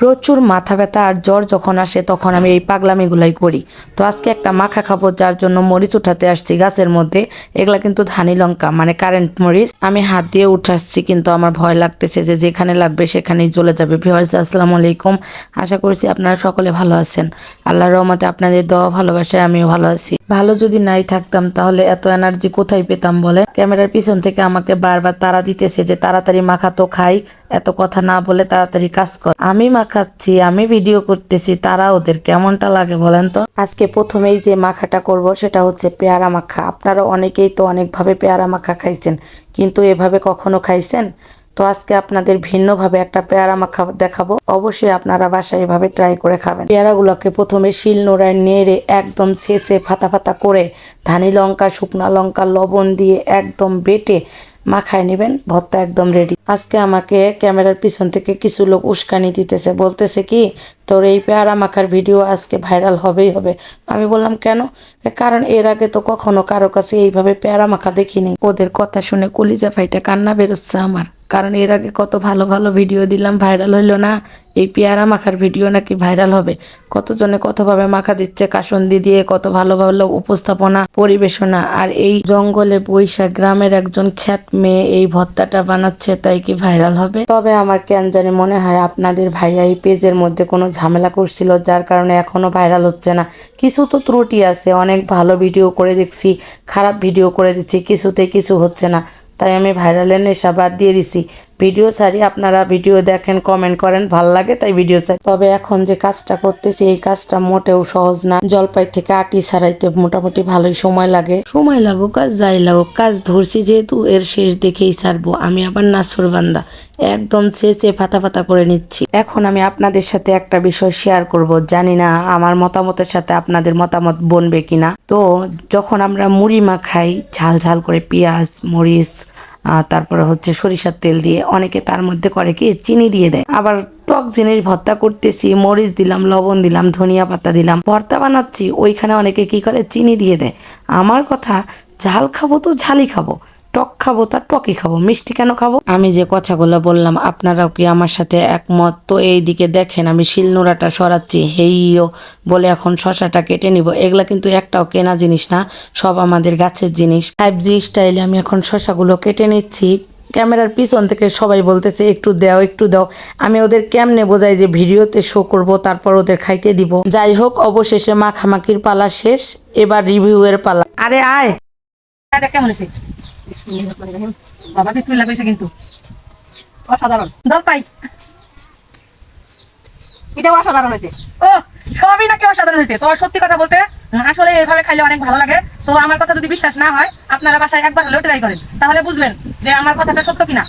প্রচুর মাথা ব্যথা আর জ্বর যখন আসে তখন আমি এই পাগলামিগুলাই করি। তো আজকে একটা মাখা খাব, যার জন্য মরিচ উঠাতে আসছি গাছের মধ্যে। এগুলা কিন্তু ধানি লঙ্কা মানে কারেন্ট মরিচ। আমি হাত দিয়ে উঠাচ্ছি, কিন্তু আমার ভয় লাগতেছে যে যেখানে লাগবে সেখানেই চলে যাবে। ভিওয়ার্স আসসালামু আলাইকুম। আশা করছি আপনারা সকলে ভালো আছেন। আল্লাহর রহমতে আপনাদের দেওয়া ভালোবাসায় আমিও ভালো আছি। ভালো যদি নাই থাকতাম, তাহলে এত এনার্জি কোথায় পেতাম বলে ক্যামেরার পিছন থেকে আমাকে বারবার তারা দিতেছে যে, তাড়াতাড়ি মাখা তো খাই, এত কথা না বলে তাড়াতাড়ি কাজ কর। আমি মাখাচ্ছি, আমি ভিডিও করতেছি, তারা ওদের কেমনটা লাগে বলেন তো? আজকে প্রথমেই যে মাখাটা করব, সেটা হচ্ছে পেয়ারা মাখা। আপনারা অনেকেই তো অনেকভাবে পেয়ারা মাখা খাইছেন, কিন্তু এভাবে কখনো খাইছেন? তো আজকে আপনাদের ভিন্নভাবে একটা পেয়ারা মাখা দেখাবো। অবশ্যই আপনারা বাসায় এভাবে ট্রাই করে খাবেন। পেয়ারাগুলোকে প্রথমে শিল নোড়ায় নেড়ে একদম ছেঁচে ফাতা ফাতা করে ধানি লঙ্কা, শুকনা লঙ্কা, লবণ দিয়ে একদম বেটে মাখায় নেবেন। ভর্তা একদম রেডি আজকে আমাকে ক্যামেরার পিছন থেকে কিছু লোক উস্কানি দিতেছে। বলতেছে কি, তোর এই পেয়ারা মাখার ভিডিও আজকে ভাইরাল হবেই হবে। আমি বললাম, কেন? কারণ এর আগে তো কখনো কারও কাছে এইভাবে পেয়ারা মাখা দেখিনি। ওদের কথা শুনে কলিজা ফাইটা কান্না বেরোচ্ছে আমার। কারণ এর আগে কত ভালো ভালো ভিডিও দিলাম ভাইরাল হইল না। এই পেয়ারা মাখার ভিডিও নাকি ভাইরাল হবে। কতজনে কতভাবে মাখা দিচ্ছে, কাসন্দি দিয়ে কত ভালো ভালো উপস্থাপনা, পরিবেশনা। আর এই জঙ্গলে বৈশাখ গ্রামের একজন খ্যাত মেয়ে এই ভত্তাটা বানাচ্ছে, তাই কি ভাইরাল হবে? তবে আমার কেন জানি মনে হয় আপনাদের ভাইয়া এই পেজের মধ্যে কোনো ঝামেলা করছিল, যার কারণে এখনও ভাইরাল হচ্ছে না। কিছু তো ত্রুটি আছে, অনেক ভালো ভিডিও করে দেখছি, খারাপ ভিডিও করে দিচ্ছি, কিছুতে কিছু হচ্ছে না। তাই আমি ভাইরালের নেশা বাদ দিয়ে দিছি। ভিডিও ছাড়ি, আপনারা ভিডিও দেখেন কমেন্ট করেন, ভালো লাগে তাই ভিডিও চাই তবে এখন যে কাজটা করতেছি, এই কাজটা মোটেও সহজ না। জলপাই থেকে আটি ছাড়াইতে মোটামুটি ভালোই সময় লাগে। সময় লাগুক কাজ যাই লাগুক, কাজ ধরছি যেহেতু, এর শেষ দেখেই ছাড়বো। আমি আবার নাসুর বান্দা, একদম ছেঁচে ফাতা ফাতা করে নিচ্ছি। এখন আমি আপনাদের সাথে একটা বিষয় শেয়ার করব। জানি না আমার মতামতের সাথে আপনাদের মতামত বনবে কিনা। তো, যখন আমরা মুড়ি মাখাই ঝাল ঝাল করে পেঁয়াজ, মরিচ তারপরে হচ্ছে সরিষার তেল দিয়ে অনেকে তার মধ্যে করে কি, চিনি দিয়ে দেয়। আবার টক জিনিস ভর্তা করতেছি, মরিচ দিলাম, লবণ দিলাম, ধনিয়া পাতা দিলাম, ভর্তা বানাচ্ছি, ওইখানে অনেকে কি করে, চিনি দিয়ে দেয়। আমার কথা, ঝাল খাব তো ঝালই খাব। টক খাব তার টকই খাব, মিষ্টি কেন খাব? আমি যে কথাগুলো বললাম, আপনারাও কি আমার সাথে একমত? তো এই দিকে দেখেন, আমি শিলনোড়াটা সরাচ্ছি। হেইও বলে এখন শশাটা কেটে নিব। এগুলা কিন্তু একটাও কেনা জিনিস না, সব আমাদের গাছের জিনিস। ফাইভ জি স্টাইলে আমি এখন শশাগুলো কেটে নিচ্ছি। ক্যামেরার পিছন থেকে সবাই বলতেছে, একটু দাও একটু দাও। আমি ওদের কেমনে বোঝাই যে ভিডিওতে শো করব, তারপর ওদের খাইতে দিব। যাই হোক, অবশেষে মাখামাখির পালা শেষ, এবার রিভিউয়ের পালা। আরে আয়। কেমন রহিম। বাবা বিসমিল্লা কইছে কিন্তু। অসাধারণ। জলপাই এটাও অসাধারণ হয়েছে। ও, সবই নাকি অসাধারণ হয়েছে। তো সত্যি কথা বলতে, আসলে এভাবে খাইলে অনেক ভালো লাগে। তো আমার কথা যদি বিশ্বাস না হয়, আপনারা বাসায় একবার হলেও ট্রাই করেন। তাহলে বুঝবেন যে আমার কথাটা সত্য কিনা।